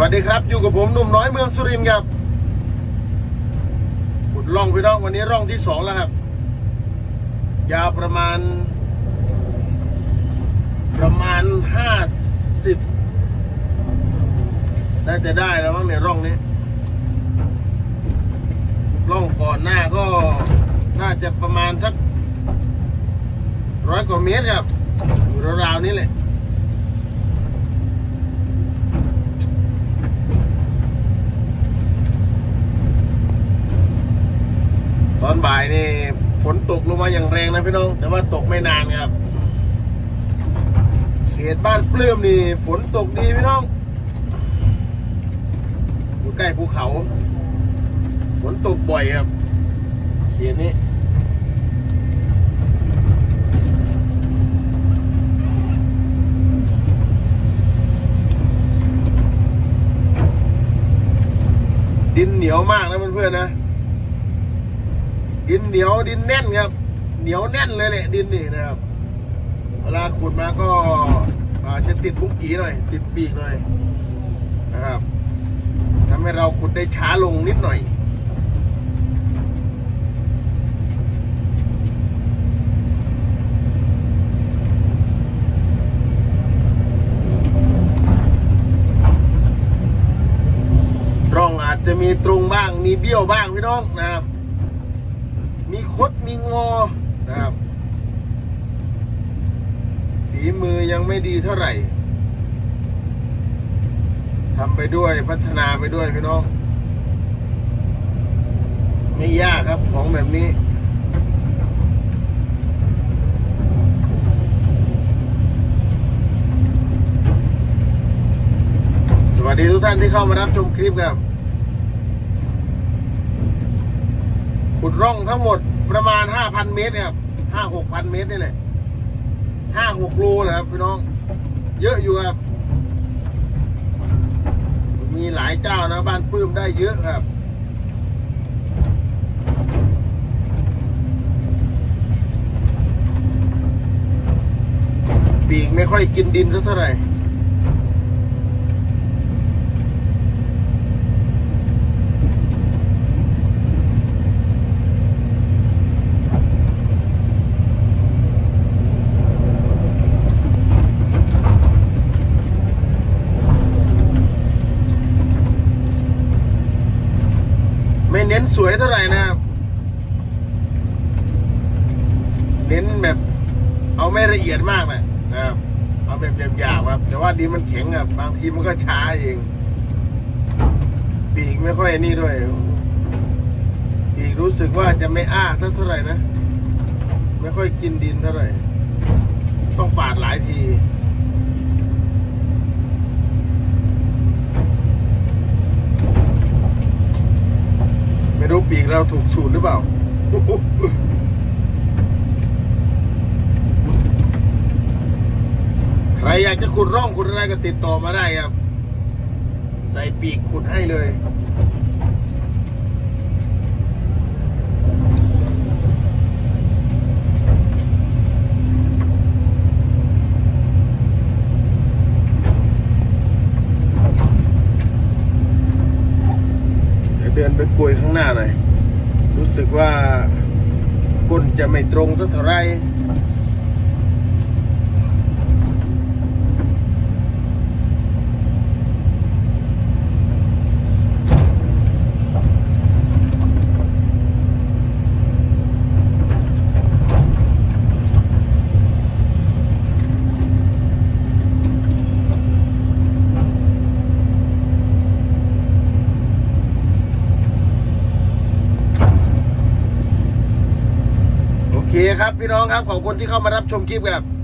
วัสดีครับ อยู่กับผมหนุ่มน้อยเมืองสุรินทร์ครับขุดร่องพี่องวันนี้ร่องที่สองแล้วครับ ยาวประมาณ ประมาณห้าสิบน่าจะได้แล้วมั้งเนี่ยร่องนี้ ร่องก่อนหน้าก็น่าจะประมาณสักร้อยกว่าเมตรครับอยู่ราวๆนี้แหละ อนบ่ายนี่ฝนตกลงมาอย่างแรงนะพี่น้อง แต่ว่าตกไม่นานครับ เขตบ้านปลื้มนี่ฝนตกดีพี่น้อง อยู่ใกล้ภูเขา ฝนตกบ่อยครับเขตนี้ดินเหนียวมากนะเพื่อนๆนะ ดินเหนียวดินแน่นครับ เหนียวแน่นเลยแหละดินนี่นะครับ เวลาขุดมาก็อาจจะติดบุ้งกีหน่อย ติดปีกหน่อยนะครับทำให้เราขุดได้ช้าลงนิดหน่อยร่องอาจจะมีตรงบ้างมีเบี้ยวบ้างพี่น้องนะครับ มีคดมีงอนะครับ ฝีมือยังไม่ดีเท่าไหร่ทำไปด้วยพัฒนาไปด้วยพี่น้อง ไม่ยากครับของแบบนี้สวัสดีทุกท่านที่เข้ามารับชมคลิปครับ ขุดร่องทั้งหมดประมาณ5,000เมตรครับห้าหกพันเมตรนี่แหละห้าหกโลแหละครับพี่น้อง เยอะอยู่ครับ มีหลายเจ้านะบ้านปื้มได้เยอะครับปีกไม่ค่อยกินดินสักเท่าไหร่ เน้นสวยเท่าไหร่นะครับ เน้นแบบ เอาไม่ละเอียดมากนะนะครับ เอาแบบหยาบๆครับ แต่ว่าดินมันแข็งครับบางทีมันก็ช้าเอง ปีกไม่ค่อยนี่ด้วย ปีกรู้สึกว่าจะไม่อ้าเท่าไหร่นะ ไม่ค่อยกินดินเท่าไหร่ ต้องปาดหลายที ไม่รู้ ปีกเราถูกสูตรหรือเปล่าใครอยากจะขุดร่องขุดอะไรก็ติดต่อมาได้ครับ ใส่ปีกขุดให้เลย เดี๋ยวเดิน ไปกลวยข้างหน้าหน่อย รู้สึกว่าก้นจะไม่ตรงสักเท่าไหร เคครับพี่น้องครับขอบคุณที่เข้ามารับชมคลิปครับ